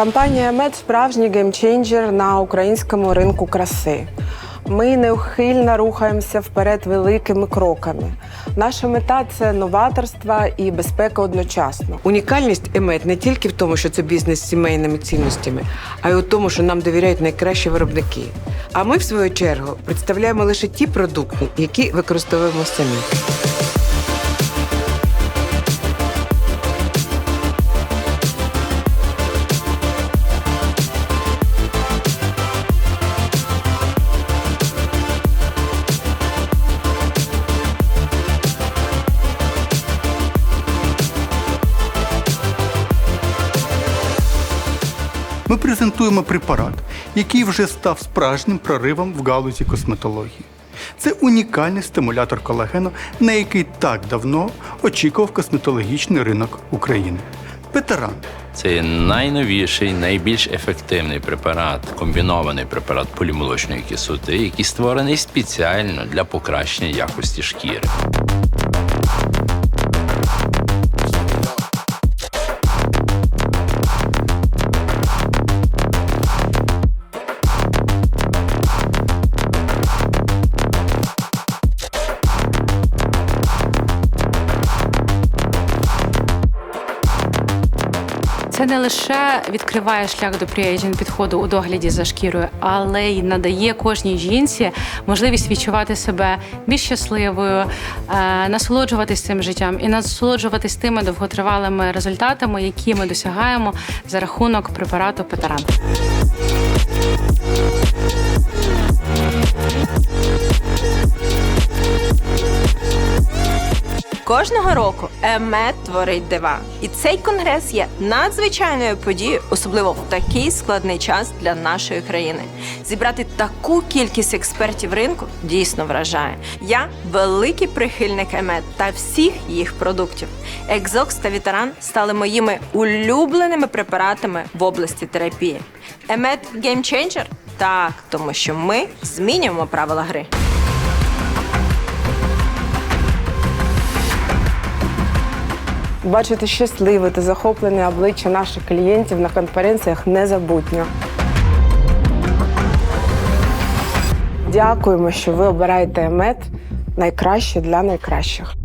Компанія Мед справжній геймченджер на українському ринку краси. Ми неухильно рухаємося вперед великими кроками. Наша мета це новаторство і безпека одночасно. Унікальність емет не тільки в тому, що це бізнес з сімейними цінностями, а й у тому, що нам довіряють найкращі виробники. А ми, в свою чергу, представляємо лише ті продукти, які використовуємо самі. Ми презентуємо препарат, який вже став справжнім проривом в галузі косметології. Це унікальний стимулятор колагену, на який так давно очікував косметологічний ринок України. Ветеран. Це найновіший, найбільш ефективний препарат, комбінований препарат полімолочної кислоти, який створений спеціально для покращення якості шкіри. Це не лише відкриває шлях до пріейджінг підходу у догляді за шкірою, але й надає кожній жінці можливість відчувати себе більш щасливою, е, насолоджуватись цим життям і насолоджуватись тими довготривалими результатами, які ми досягаємо за рахунок препарату Петеран. Кожного року ЕМЕД творить дива, і цей конгрес є надзвичайною подією, особливо в такий складний час для нашої країни. Зібрати таку кількість експертів ринку дійсно вражає. Я великий прихильник ЕМЕД та всіх їх продуктів. Екзокс та Вітеран стали моїми улюбленими препаратами в області терапії. ЕМЕД геймченджер? Так, тому що ми змінюємо правила гри. Бачити щасливе та захоплене обличчя наших клієнтів на конференціях незабутньо. Дякуємо, що ви обираєте мед найкраще для найкращих.